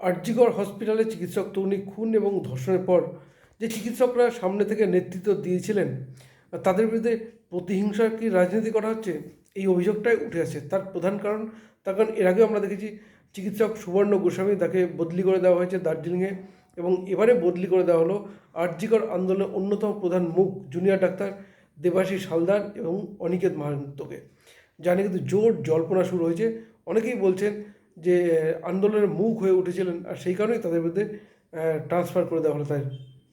আরজিগড় হসপিটালে চিকিৎসক তরুণী খুন এবং ধর্ষণের পর যে চিকিৎসকরা সামনে থেকে নেতৃত্ব দিয়েছিলেন, তাদের বিরুদ্ধে প্রতিহিংসা কি রাজনীতি করা হচ্ছে? এই অভিযোগটাই উঠে আসছে তার প্রধান কারণ, তার কারণ এর আগেও আমরা দেখেছি চিকিৎসক সুবর্ণ গোস্বামী তাকে বদলি করে দেওয়া হয়েছে দার্জিলিংয়ে এবং এবারে বদলি করে দেওয়া হলো আরজিগড় আন্দোলনের অন্যতম প্রধান মুখ জুনিয়র ডাক্তার দেবাশিস হালদার এবং অনিকেত মাহান্তকে জানে কিন্তু জোর জল্পনা শুরু হয়েছে। অনেকেই বলছেন যে আন্দোলনের মুখ হয়ে উঠেছিলেন আর সেই কারণেই তাদের বিরুদ্ধে ট্রান্সফার করে দেওয়া হলো। তাই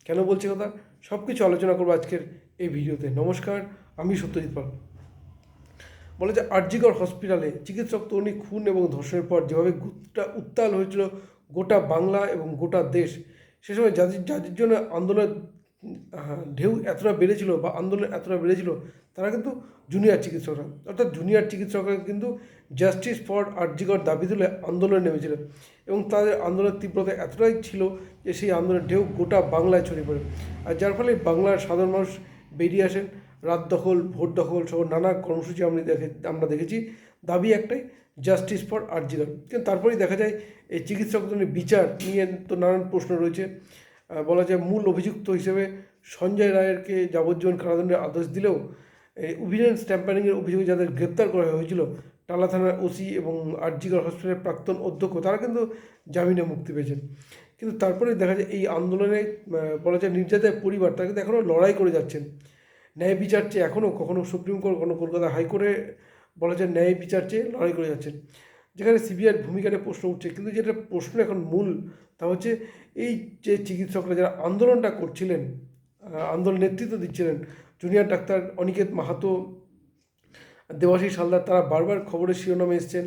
কেন বলছি কথা? সব কিছু আলোচনা করব আজকের এই ভিডিওতে। নমস্কার, আমি সত্যজিৎ পাল। বলে যে আরজিগড় হসপিটালে চিকিৎসক তরুণী খুন এবং ধর্ষণের পর যেভাবে উত্তাল হয়েছিল গোটা বাংলা এবং গোটা দেশ, সে সময় যাদের যাদের জন্য আন্দোলনের ঢেউ এতটা বেড়েছিল বা আন্দোলন এতটা বেড়েছিল, তারা কিন্তু জুনিয়র চিকিৎসকরা, অর্থাৎ জুনিয়র চিকিৎসকরা কিন্তু জাস্টিস ফর আরজিগড় দাবি তুলে আন্দোলনে নেমেছিলেন এবং তাদের আন্দোলনের তীব্রতা এতটাই ছিল যে সেই আন্দোলনের ঢেউ গোটা বাংলায় ছড়িয়ে পড়ে। আর যার ফলে বাংলার সাধারণ মানুষ বেরিয়ে আসেন, রাত দখল, ভোট দখল সহ নানা কর্মসূচি আমরা দেখে, আমরা দেখেছি। দাবি একটাই জাস্টিস ফর আরজিগর কিন্তু তারপরেই দেখা যায়, এই চিকিৎসকদের বিচার নিয়ে তো নানান প্রশ্ন রয়েছে। বলা যায় মূল অভিযুক্ত হিসেবে সঞ্জয় রায়েরকে যাবজ্জীবন কারাদণ্ডের আদেশ দিলেও এই অভিযান স্ট্যাম্পারিংয়ের অভিযোগে যাদের গ্রেপ্তার করা হয়েছিল, টালা থানার ওসি এবং আরজিগর হসপিটালের প্রাক্তন অধ্যক্ষ, তারা কিন্তু জামিনে মুক্তি পেয়েছেন। কিন্তু তারপরে দেখা যায় এই আন্দোলনে বলা যায় নির্যাতিত পরিবার, তারা কিন্তু এখনও লড়াই করে যাচ্ছেন। ন্যায় বিচার চেয়ে এখনও কখনও সুপ্রিম কোর্ট, কখনো কলকাতা হাইকোর্টে, বলা যায় ন্যায় বিচার চেয়ে লড়াই করে যাচ্ছেন। যেখানে সিবিআইয়ের নিয়ে প্রশ্ন উঠছে। কিন্তু যেটা প্রশ্ন এখন মূল তা হচ্ছে এই যে চিকিৎসকরা যারা আন্দোলনটা করছিলেন আন্দোলন নেতৃত্ব দিচ্ছিলেন, জুনিয়র ডাক্তার অনিকেত মাহাতো, দেবাশিস হালদার, তারা বারবার খবরের শিরোনামে এসছেন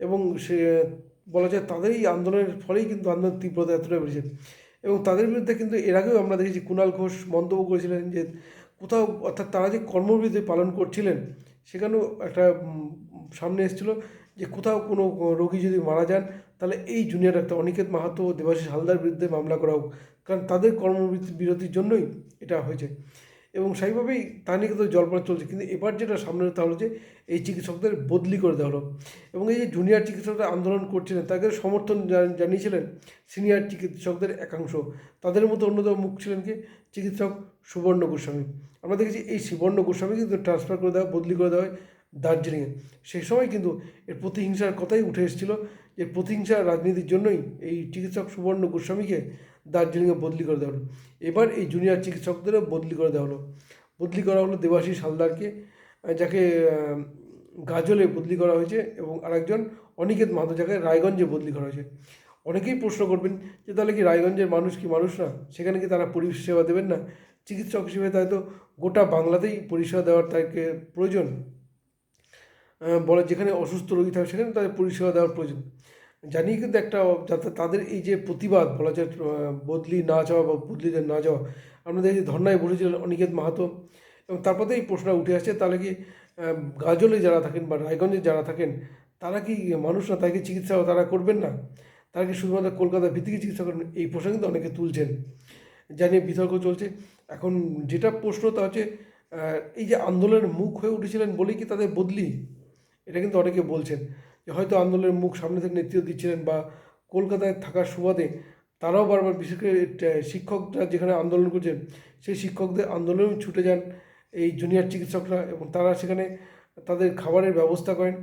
এবং সে, বলা যায় তাদের এই আন্দোলনের ফলেই কিন্তু আন্দোলন তীব্রতা এতটা বেড়েছে। এবং তাদের বিরুদ্ধে কিন্তু এর আগেও আমরা দেখেছি কুণাল ঘোষ মন্তব্য করেছিলেন যে কোথাও অর্থাৎ তারা যে কর্মবিরতি পালন করছিলেন, সেখানেও একটা সামনে এসেছিল। যে কোথাও কোনো রোগী যদি মারা যান, তাহলে এই জুনিয়র ডাক্তার অনিকেত মাহাতো দেবাশিস হালদার বিরুদ্ধে মামলা করা হোক। কারণ তাদের কর্মবিরতি, বিরতির জন্যই এটা হয়েছে। এবং সেইভাবেই তা নিয়ে কিন্তু জল্পনা চলছে। কিন্তু এবার যেটা সামনে তা হলো যে, এই চিকিৎসকদের বদলি করে দেওয়া হলো। এবং এই যে জুনিয়র চিকিৎসকরা আন্দোলন করছিলেন তাদের সমর্থন জানিয়েছিলেন সিনিয়র চিকিৎসকদের একাংশ। তাদের মধ্যে অন্যতম মুখ ছিলেন কি? চিকিৎসক সুবর্ণ গোস্বামী। আমরা দেখেছি এই সুবর্ণ গোস্বামী কিন্তু ট্রান্সফার করে দেওয়া, বদলি করে দেওয়া হয়। দার্জিলিংয়ে সেই সময় কিন্তু এর প্রতিহিংসার কথাই উঠে এসেছিল যে প্রতিহিংসার রাজনীতির জন্যই এই চিকিৎসক সুবর্ণ গোস্বামীকে দার্জিলিংয়ে বদলি করে দেওয়া হলো। এবার এই জুনিয়র চিকিৎসকদেরও বদলি করে দেওয়া হলো। বদলি করা হলো দেবাশিস হালদারকে যাকে গাজলে বদলি করা হয়েছে এবং আরেকজন অনিকেত মাহাতো, যাকে রায়গঞ্জে বদলি করা হয়েছে। অনেকেই প্রশ্ন করবেন যে তাহলে কি রায়গঞ্জের মানুষ কি মানুষ না? সেখানে কি তারা পরিষেবা দেবেন না? চিকিৎসক হিসেবে তাই তো গোটা বাংলাতেই পরিষেবা দেওয়ার তাকে প্রয়োজন। বলে যেখানে অসুস্থ রোগী থাকে সেখানে তাদের পরিষেবা দেওয়ার প্রয়োজন। জানি কিন্তু একটা যাতে তাদের এই যে প্রতিবাদ বলা যায় বদলি না যাওয়া বা বদলিতে না যাওয়া, আমরা দেখি ধর্নায় বসেছিলেন অনিকেত মাহাতো। এবং তারপরে এই প্রশ্ন উঠে আসছে, তাহলে কি গাজলে যারা থাকেন বা রায়গঞ্জে যারা থাকেন, তারা কি মানুষ না তাকে চিকিৎসা তারা করবেন না? তারা কি শুধুমাত্র কলকাতা ভিত্তিক চিকিৎসা করবেন এই প্রশ্ন কিন্তু অনেকে তুলছেন। জানিয়ে বিতর্ক চলছে। এখন যেটা প্রশ্ন তা হচ্ছে এই যে আন্দোলনের মুখ হয়ে উঠেছিলেন বলেই কি তাদের বদলি এটা কিন্তু অনেকে বলছেন যে হয়তো আন্দোলনের মুখ সামনে থেকে নেতৃত্ব দিচ্ছিলেন বা কলকাতায় থাকার সুবাদে তারাও বারবার বিশেষ করে শিক্ষকরা যেখানে আন্দোলন করছেন সেই শিক্ষকদের আন্দোলনেও ছুটে যান এই জুনিয়র চিকিৎসকরা এবং তারা সেখানে তাদের খাবারের ব্যবস্থা করেন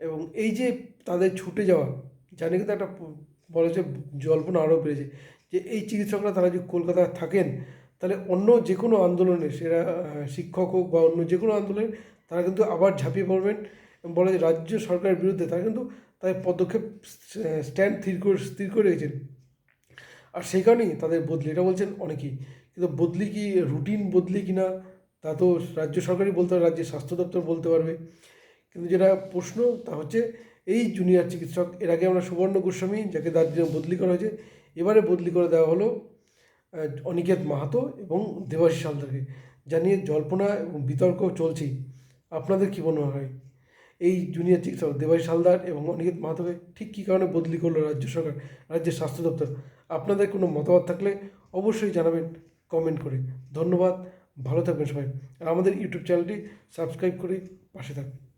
এবং এই যে তাদের ছুটে যাওয়া জানি কিন্তু একটা বলা হচ্ছে জল্পনা আরও বেড়েছে যে এই চিকিৎসকরা তারা যদি কলকাতায় থাকেন তাহলে অন্য যে কোনো আন্দোলনে আহ, শিক্ষক হোক বা অন্য যে কোনো আন্দোলনে তারা কিন্তু আবার ঝাঁপিয়ে পড়বেন বলা যায় রাজ্য সরকারের বিরুদ্ধে, তারা কিন্তু তাদের পদক্ষেপ স্ট্যান্ড স্থির করে স্থির করে রেখেছেন। আর সেই কারণেই তাদের বদলি, এটা বলছেন অনেকেই। কিন্তু বদলি কি রুটিন বদলি কি না তা তো রাজ্য সরকারই বলতে পারবে, রাজ্যের স্বাস্থ্য দপ্তর বলতে পারবে। কিন্তু যেটা প্রশ্ন, তা হচ্ছে এই জুনিয়র চিকিৎসক, এর আগে আমরা সুবর্ণ গোস্বামী, যাকে দার্জিলিং বদলি করা হয়েছে, এবারে বদলি করে দেওয়া হলো অনিকেত মাহাতো এবং দেবাশিস হালদারকে। জানিয়ে জল্পনা এবং বিতর্ক চলছেই। আপনাদের কী মনে হয়? এই জুনিয়র চিকিৎসক দেবাশিস হালদার এবং অনিকেত মাহাতোকে ঠিক কী কারণে বদলি করল রাজ্য সরকার, রাজ্যের স্বাস্থ্য দপ্তর? আপনাদের কোনো মতামত থাকলে অবশ্যই জানাবেন কমেন্ট করে। ধন্যবাদ, ভালো থাকবেন সবাই। আর আমাদের ইউটিউব চ্যানেলটি সাবস্ক্রাইব করে পাশে থাকবেন